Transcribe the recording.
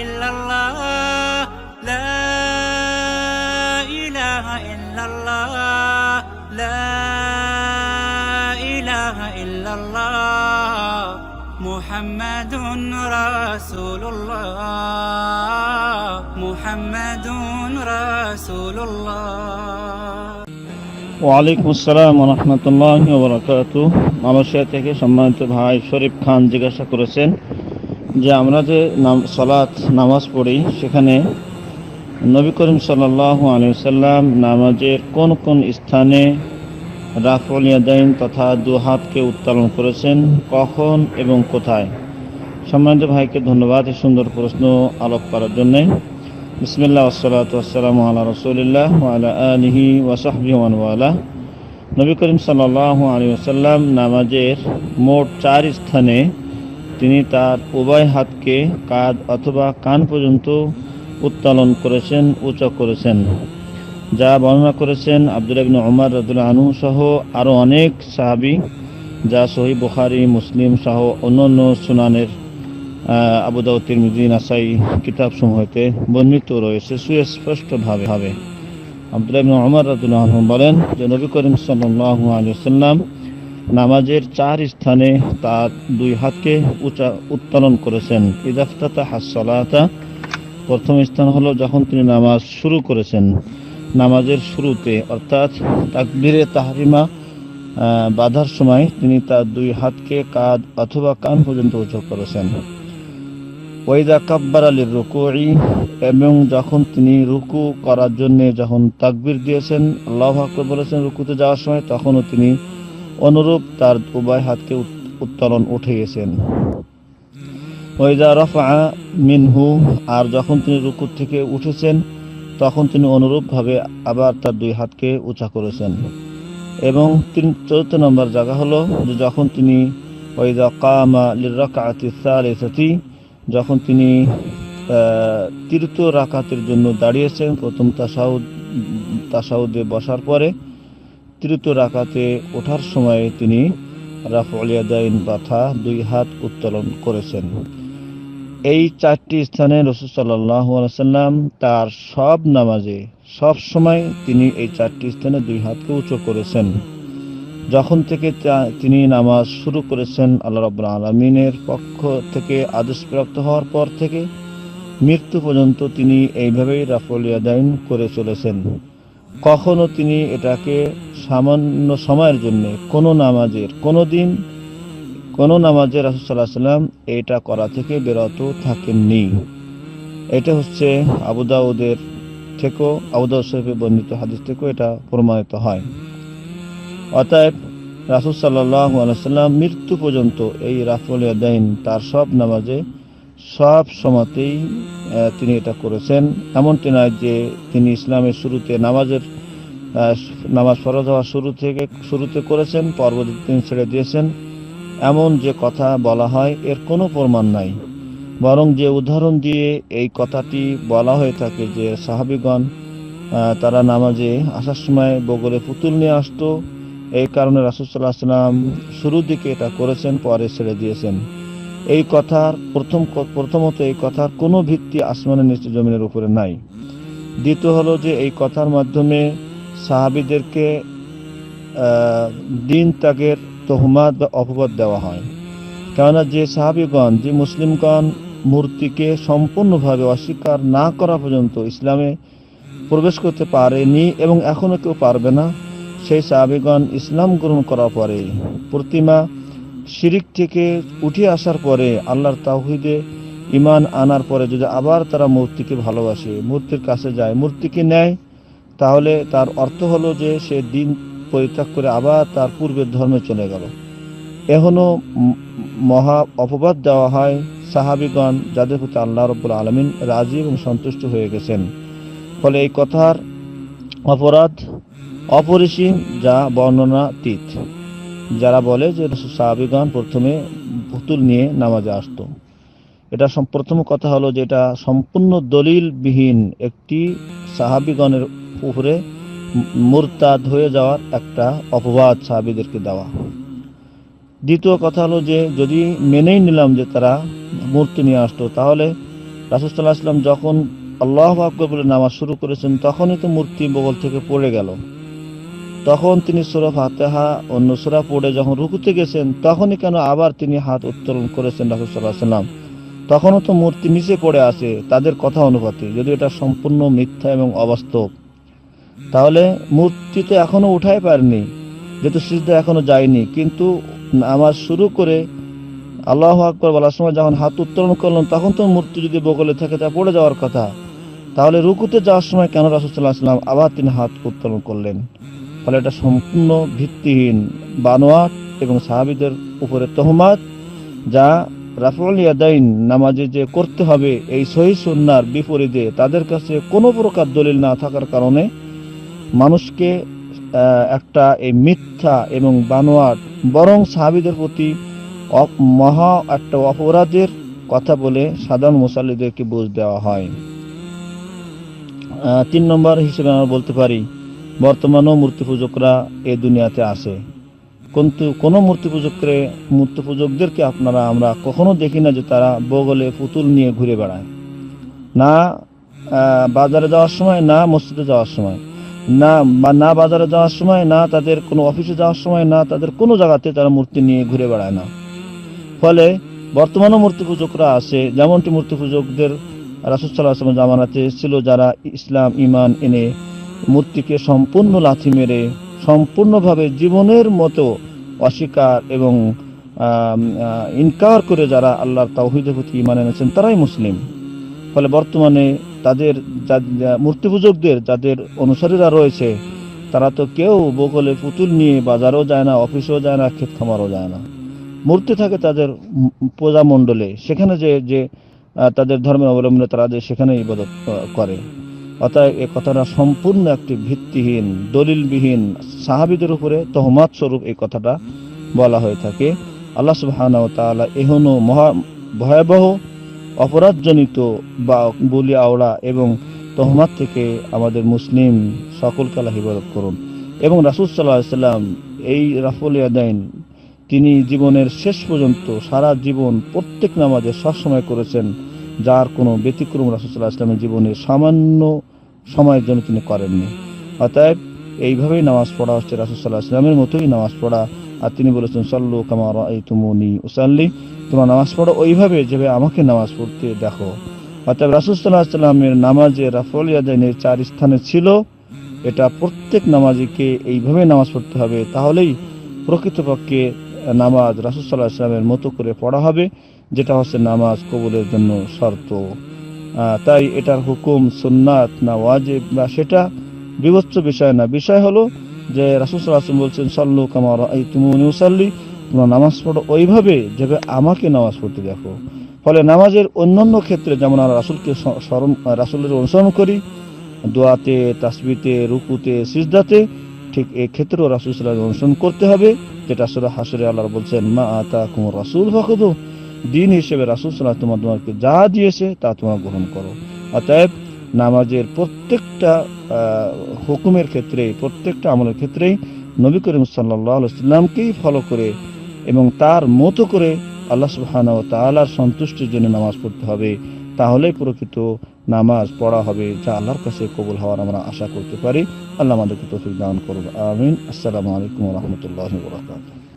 ইল্লাল্লাহ লা ইলাহা ইল্লাল্লাহ লা ইলাহা ইল্লাল্লাহ মুহাম্মাদুন রাসূলুল্লাহ মুহাম্মাদুন রাসূলুল্লাহ ওয়ালাইকুম আসসালাম রহমতুল্লাহ বরকাত মালয়েশিয়া থেকে সম্মানিত ভাই শরীফ খান জিজ্ঞাসা করেছেন যে আমরা যে নাম সলাৎ নামাজ পড়ি, সেখানে নবী করিম সাল্লাহ আলিয়াল্লাম নামাজের কোন কোন স্থানে রাফল, ইয়াদাইন তথা দু হাতকে উত্তোলন করেছেন, কখন এবং কোথায়? সম্মানিত ভাইকে ধন্যবাদ এই সুন্দর প্রশ্ন আলোপ করার জন্যে। বিসমিল্লাহ ওসলাত ওসালাম আল্লাহ রসুলিল্লাহ আলা আলিহি ওয়াসাহবি নবী করিম সাল্লাহ আলী নামাজের মোট চার স্থানে তিনি তার উভয় হাতকে কাঁধ অথবা কান পর্যন্ত উত্তোলন করেছেন উঁচু করেছেন। যা বর্ণনা করেছেন আব্দুল ইবনে ওমর রাদুল আনু সহ আরও অনেক সাহাবি যা সহি বুখারি মুসলিম সহ অন্যান্য সুনানের আহ, আবু দাউদ তিরমিজি নাসাই কিতাব সমূহতে বর্ণিত রয়েছে সুস্পষ্টভাবে ভাবে। আব্দুল্লাহ ইবনে ওমর রাদিয়াল্লাহু আনহু বলেন যে নবী করিম সাল্লাল্লাহু আলাইহি ওয়াসাল্লাম নামাজের চার স্থানে তার দুই হাতকে উঁচা উত্তোলন করেছেন। ইদাফতাতা হাসসালাতা প্রথম স্থান হলো যখন তিনি নামাজ শুরু করেছেন। নামাজের শুরুতে, অর্থাৎ তাকবিরে তাহরিমা বাঁধার সময় তিনি তার দুই হাতকে কাঁধ অথবা কান পর্যন্ত উঁচু করেছেন। ওয়াইদা কাব্বার আলীর রুকুই, এবং যখন তিনি রুকু করার জন্য যখন তাকবির দিয়েছেন, আল্লাহ বলেছেন রুকুতে যাওয়ার সময়, তখনও তিনি অনুরূপ তার উভয় হাতকে উত- উত্তোলন উঠিয়েছেন ওয়াইদা রফা মিনহু, আর যখন তিনি রুকুর থেকে উঠেছেন, তখন তিনি অনুরূপভাবে আবার তার দুই হাতকে উঁচা করেছেন। এবং তিন চতুর্থ নম্বর জায়গা হলো যে যখন তিনি ওইদা কামা লিরাকাতি যখন তিনি তৃতীয় রাকাতের জন্য দাঁড়িয়েছেন, প্রথম তাসাউদ তাসাউদে বসার পরে তৃতীয় রাকাতে ওঠার সময় তিনি রাফলিয়াদাইন বাথা দুই হাত উত্তোলন করেছেন। এই চারটি স্থানে রসুল সাল্লাম তার সব নামাজে সব সময় তিনি এই চারটি স্থানে দুই হাতকে উঁচু করেছেন। যখন থেকে তিনি নামাজ শুরু করেছেন, আল্লাহ রাব্বুল আলমিনের পক্ষ থেকে আদেশপ্রাপ্ত হওয়ার পর থেকে মৃত্যু পর্যন্ত তিনি এইভাবেই রাফল ইয়াদাইন করে চলেছেন। কখনো তিনি এটাকে সামান্য সময়ের জন্য কোনো নামাজের, কোনো দিন কোনো নামাজের রাসুসাল্লাহ সাল্লাম এটা করা থেকে বিরত থাকেননি। এটা হচ্ছে আবু দাউদের থেকেও, আবু দাউদ শরীফে বর্ণিত হাদিস থেকেও এটা প্রমাণিত হয়। অতএব রাসুল সাল্লাহ আলাইসাল্লাম মৃত্যু পর্যন্ত এই রাফুল ইয়াদাইন তার সব নামাজে সব সময়তেই তিনি এটা করেছেন। এমনটি নয় যে তিনি ইসলামের শুরুতে নামাজের নামাজ ফরজ হওয়ার শুরু থেকে, শুরুতে করেছেন, পরবর্তীতে তিনি ছেড়ে দিয়েছেন। এমন যে কথা বলা হয়, এর কোনো প্রমাণ নাই। বরং যে উদাহরণ দিয়ে এই কথাটি বলা হয়ে থাকে যে সাহাবিগণ তারা নামাজে আসার সময় বগলে পুতুল নিয়ে আসতো, এই কারণে রাসুসাল্লাহ সাল্লাম শুরুর দিকে এটা করেছেন, পরে ছেড়ে দিয়েছেন। এই কথার প্রথম প্রথমত এই কথার কোনো ভিত্তি আসমানের নিচে জমিনের উপরে নাই। দ্বিতীয় হলো যে এই কথার মাধ্যমে সাহাবিদেরকে দিন ত্যাগের তহমাত বা অপবাদ দেওয়া হয়। কেননা যে সাহাবিগণ, যে মুসলিমগণ মূর্তিকে সম্পূর্ণভাবে অস্বীকার না করা পর্যন্ত ইসলামে প্রবেশ করতে পারেনি এবং এখনও কেউ পারবে না, সেই সাহাবিগণ ইসলাম গ্রহণ করার পরে প্রতিমা শিরিক থেকে উঠে আসার পরে আল্লাহর তাহিদে ইমান আনার পরে যদি আবার তারা মূর্তিকে ভালোবাসে, মূর্তির কাছে যায়, মূর্তিকে নেয়, তাহলে তার অর্থ হলো যে সে দিন পরিত্যাগ করে আবার তার পূর্বের ধর্মে চলে গেল। এখনও মহা অপবাদ দেওয়া হয় সাহাবিগণ যাদের প্রতি আল্লাহ রব্বুল আলমিন রাজি এবং সন্তুষ্ট হয়ে গেছেন। ফলে এই কথার অপরাধ অপরিসীম যা বর্ণনাতীত। যারা বলে যে সাহাবিগণ প্রথমে পুতুল নিয়ে নামাজে আসতো। এটা প্রথম কথা হলো যে এটা সম্পূর্ণ দলিলবিহীন একটি সাহাবিগণের উপরে মুরতাদ হয়ে যাওয়ার একটা অপবাদ সাহাবিদেরকে দেওয়া। দ্বিতীয় কথা হলো যে যদি মেনেই নিলাম যে তারা মূর্তি নিয়ে আসতো, তাহলে রাসুসাল্লাহ আসলাম যখন আল্লাহ আকবর বলে নামাজ শুরু করেছেন, তখনই তো মূর্তি বগল থেকে পড়ে গেল। তখন তিনি সুরা ফাতেহা অন্য সুরা পড়ে যখন রুকুতে গেছেন, তখনই কেন আবার তিনি হাত উত্তোলন করেছেন রাসুসাল্লাহ সাল্লাম তখনও তো মূর্তি নিচে পড়ে আছে, তাদের কথা অনুপাতে, যদি এটা সম্পূর্ণ মিথ্যা এবং অবাস্তব। তাহলে মূর্তি তো এখনও উঠাই পারেনি, যেহেতু সিজদা এখনও যায়নি। কিন্তু আমার শুরু করে আল্লাহ আকবর বলার সময় যখন হাত উত্তোলন করলাম তখন তো মূর্তি যদি বগলে থাকে, তা পড়ে যাওয়ার কথা। তাহলে রুকুতে যাওয়ার সময় কেন রাসুসাল্লাহ আসলাম আবার তিনি হাত উত্তোলন করলেন? ফলে এটা সম্পূর্ণ ভিত্তিহীন বানোয়াট এবং সাহাবিদের উপরে তহমাত, যা ইয়াদাইন নামাজে যে করতে হবে এই সহি সুন্নার বিপরীতে তাদের কাছে কোনো প্রকার দলিল না থাকার কারণে মানুষকে একটা এই মিথ্যা এবং বানোয়াট বরং সাহাবিদের প্রতি মহা একটা অপরাধের কথা বলে সাধারণ মুসাল্লিদেরকে বুঝ দেওয়া হয়। তিন নম্বর হিসেবে আমরা বলতে পারি বর্তমানেও মূর্তি পূজকরা এই দুনিয়াতে আসে কিন্তু কোনো মূর্তি পূজকরে মূর্তি পূজকদেরকে আপনারা আমরা কখনো দেখি না যে তারা বগলে পুতুল নিয়ে ঘুরে বেড়ায়। না বাজারে যাওয়ার সময়, না, মসজিদে যাওয়ার সময়। না না, বাজারে যাওয়ার সময়, না, তাদের কোনো অফিসে যাওয়ার সময়, না, তাদের কোনো জায়গাতে তারা মূর্তি নিয়ে ঘুরে বেড়ায় না। ফলে বর্তমানও মূর্তি পূজকরা আছে, যেমনটি মূর্তি পূজকদের রাসুসাল্লাহ আসলাম জামানাতে ছিল যারা ইসলাম ইমান এনে মূর্তিকে সম্পূর্ণ লাথি মেরে সম্পূর্ণভাবে জীবনের মতো অস্বীকার এবং ইনকার করে যারা আল্লাহর তাওহিদের প্রতি ইমান এনেছেন, তারাই মুসলিম। ফলে বর্তমানে তাদের মূর্তি পূজকদের যাদের অনুসারীরা রয়েছে, তারা তো কেউ বগলে পুতুল নিয়ে বাজারও যায় না, অফিসেও যায় না, ক্ষেত খামারও যায় না। মূর্তি থাকে তাদের উম পূজা মণ্ডলে সেখানে যে যে তাদের ধর্মের অবলম্বনে তারা যে সেখানে ইবাদত করে। অতএব এ কথাটা সম্পূর্ণ একটি ভিত্তিহীন, দলিলবিহীন, সাহাবিদের উপরে তহমাত স্বরূপ এই কথাটা বলা হয়ে থাকে। আল্লাহ সুবহানাহু ওয়া তাআলা এহনো মহা ভয়াবহ, অপরাধজনিত বা বলি আওড়া এবং তহমাত থেকে আমাদের মুসলিম সকলকে আল্লাহ হিফাজত করুন। এবং রাসূল আলাইহি সাল্লাম এই রাফুল ইয়াদাইন, তিনি জীবনের শেষ পর্যন্ত সারা জীবন প্রত্যেক নামাজে সবসময় করেছেন। যার কোনো ব্যতিক্রম রাসুসাল্লাহ ইসলামের জীবনে সামান্য সময়ের জন্য তিনি করেননি। অতএব এইভাবেই নামাজ পড়া হচ্ছে রাসুসাল্লাহ ইসলামের মতোই নামাজ পড়া। আর তিনি বলেছেন, সল্লু কামার এই তুমনি উসাল্লি। তোমরা নামাজ পড়ো ওইভাবে যেভাবে আমাকে নামাজ পড়তে দেখো। অতএব রাসুসাল্লাহ ইসলামের নামাজে রাফল চার স্থানে ছিল। এটা প্রত্যেক নামাজিকে এইভাবে নামাজ পড়তে হবে, তাহলেই প্রকৃতপক্ষে নামাজ রাসুসাল্লাহ ইসলামের মতো করে পড়া হবে। যেটা হচ্ছে নামাজ কবুলের জন্য শর্ত। তাই এটার হুকুম সুন্নাত না ওয়াজিব, বা সেটা বিভৎস বিষয় না। বিষয় হলো যে রাসুসাল্লাহ আসলাম বলছেন, সল্লু কামার এই তুমি উসাল্লি তোমরা নামাজ পড়ো ওইভাবে যেভাবে আমাকে নামাজ পড়তে দেখো। ফলে নামাজের অন্যান্য ক্ষেত্রে যেমন আমরা রাসুলকে স্মরণ, রাসুলের অনুসরণ করি, দোয়াতে, তাসবিতে, রুকুতে, সিজদাতে, ঠিক এই ক্ষেত্রেও রাসুল সাল্লাহ অনুসরণ করতে হবে, যেটা আসলে হাসরে আল্লাহ বলছেন, মা আতা কুমর রাসুল ফাকুদু দিন হিসেবে রাসুল সাল্লাহ তোমার তোমাকে যা দিয়েছে তা তোমরা গ্রহণ করো। অতএব নামাজের প্রত্যেকটা হুকুমের ক্ষেত্রে, প্রত্যেকটা আমলের ক্ষেত্রেই নবী করিম সাল্লাহ সাল্লামকেই ফলো করে এবং তার মতো করে আল্লাহ সুবহানাহু ওয়া তাআলার সন্তুষ্টির জন্য নামাজ পড়তে হবে। তাহলেই প্রকৃত নামাজ পড়া হবে যা আল্লাহর কাছে কবুল হওয়ার আমরা আশা করতে পারি। আল্লাহ আমাদেরকে তৌফিক দান করুন আমিন। আসসালামু আলাইকুম রহমতুল্লাহ বারাকাতুহু।